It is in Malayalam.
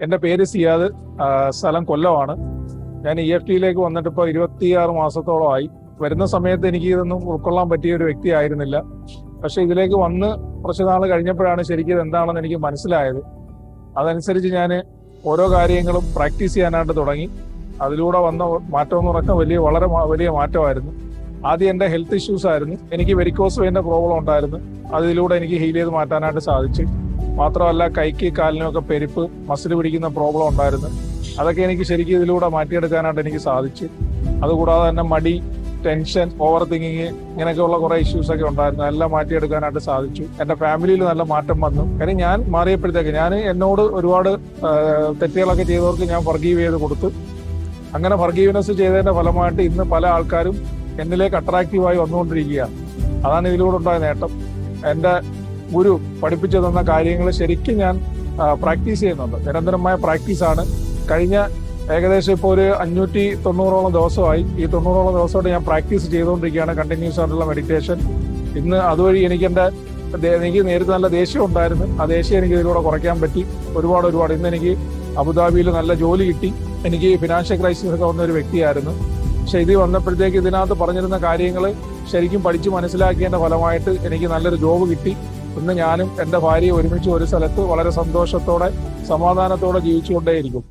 എന്റെ പേര് സിയാദ് സ്ഥലം കൊല്ലമാണ്. ഞാൻ ഇ എഫ് ടിയിലേക്ക് വന്നിട്ട് ഇപ്പോൾ ഇരുപത്തിയാറ് മാസത്തോളമായി. വരുന്ന സമയത്ത് എനിക്ക് ഇതൊന്നും ഉൾക്കൊള്ളാൻ പറ്റിയ ഒരു വ്യക്തി ആയിരുന്നില്ല. പക്ഷെ ഇതിലേക്ക് വന്ന് കുറച്ച് നാൾ കഴിഞ്ഞപ്പോഴാണ് ശരിക്കും ഇത് എന്താണെന്ന് എനിക്ക് മനസ്സിലായത്. അതനുസരിച്ച് ഞാൻ ഓരോ കാര്യങ്ങളും പ്രാക്ടീസ് ചെയ്യാനായിട്ട് തുടങ്ങി. അതിലൂടെ വന്ന മാറ്റം എന്ന് പറഞ്ഞാൽ വലിയ വളരെ വലിയ മാറ്റമായിരുന്നു. ആദ്യം എന്റെ ഹെൽത്ത് ഇഷ്യൂസ് ആയിരുന്നു എനിക്ക് വെരിക്കോസ് വെയിന്റെ പ്രോബ്ലം ഉണ്ടായിരുന്നു. അതിലൂടെ എനിക്ക് ഹീൽ ചെയ്ത് മാറ്റാനായിട്ട് സാധിച്ചു. മാത്രമല്ല കൈക്ക് കാലിനൊക്കെ പെരുപ്പ് മസിൽ പിടിക്കുന്ന പ്രോബ്ലം ഉണ്ടായിരുന്നു. അതൊക്കെ എനിക്ക് ശരിക്കും ഇതിലൂടെ മാറ്റിയെടുക്കാനായിട്ട് എനിക്ക് സാധിച്ചു. അതുകൂടാതെ തന്നെ മടി ടെൻഷൻ ഓവർ തിങ്കിങ് ഇങ്ങനെയൊക്കെയുള്ള കുറെ ഇഷ്യൂസ് ഒക്കെ ഉണ്ടായിരുന്നു. എല്ലാം മാറ്റിയെടുക്കാനായിട്ട് സാധിച്ചു. എന്റെ ഫാമിലിയിൽ നല്ല മാറ്റം വന്നു. കാര്യം ഞാൻ മാറിയപ്പോഴത്തേക്ക് ഞാൻ എന്നോട് ഒരുപാട് തെറ്റുകളൊക്കെ ചെയ്തവർക്ക് ഞാൻ ഫർഗീവ് ചെയ്ത് കൊടുത്തു. അങ്ങനെ ഫർഗീവ്നെസ് ചെയ്തതിന്റെ ഫലമായിട്ട് ഇന്ന് പല ആൾക്കാരും എന്നിലേക്ക് അട്രാക്റ്റീവായി വന്നുകൊണ്ടിരിക്കുകയാണ്. അതാണ് ഇതിലൂടെ ഉണ്ടായ നേട്ടം. എന്റെ ഗുരു പഠിപ്പിച്ചു തന്ന കാര്യങ്ങൾ ശരിക്കും ഞാൻ പ്രാക്ടീസ് ചെയ്യുന്നുണ്ട്. നിരന്തരമായ പ്രാക്ടീസാണ് കഴിഞ്ഞ ഏകദേശം ഇപ്പോൾ ഒരു അഞ്ഞൂറ്റി തൊണ്ണൂറോളം ദിവസമായി. ഈ തൊണ്ണൂറോളം ദിവസമായിട്ട് ഞാൻ പ്രാക്ടീസ് ചെയ്തുകൊണ്ടിരിക്കുകയാണ്. കണ്ടിന്യൂസ് ആയിട്ടുള്ള മെഡിറ്റേഷൻ ഇന്ന് അതുവഴി എനിക്ക് എന്റെ എനിക്ക് നേരിട്ട് നല്ല ദേഷ്യം ഉണ്ടായിരുന്നു. ആ ദേഷ്യം എനിക്ക് ഇതിലൂടെ കുറയ്ക്കാൻ പറ്റി. ഒരുപാട് ഒരുപാട്. ഇന്ന് എനിക്ക് അബുദാബിയിൽ നല്ല ജോലി കിട്ടി. എനിക്ക് ഫിനാൻഷ്യൽ ക്രൈസിസ് ഒക്കെ വന്ന ഒരു വ്യക്തിയായിരുന്നു. പക്ഷെ ഇത് വന്നപ്പോഴത്തേക്ക് ഇതിനകത്ത് പറഞ്ഞിരുന്ന കാര്യങ്ങൾ ശരിക്കും പഠിച്ച് മനസ്സിലാക്കിയതിന്റെ ഫലമായിട്ട് എനിക്ക് നല്ലൊരു ജോബ് കിട്ടി. ഇന്ന് ഞാനും എന്റെ ഭാര്യയും ഒരുമിച്ച് ഒരു സ്ഥലത്ത് വളരെ സന്തോഷത്തോടെ സമാധാനത്തോടെ ജീവിച്ചുകൊണ്ടേയിരിക്കും.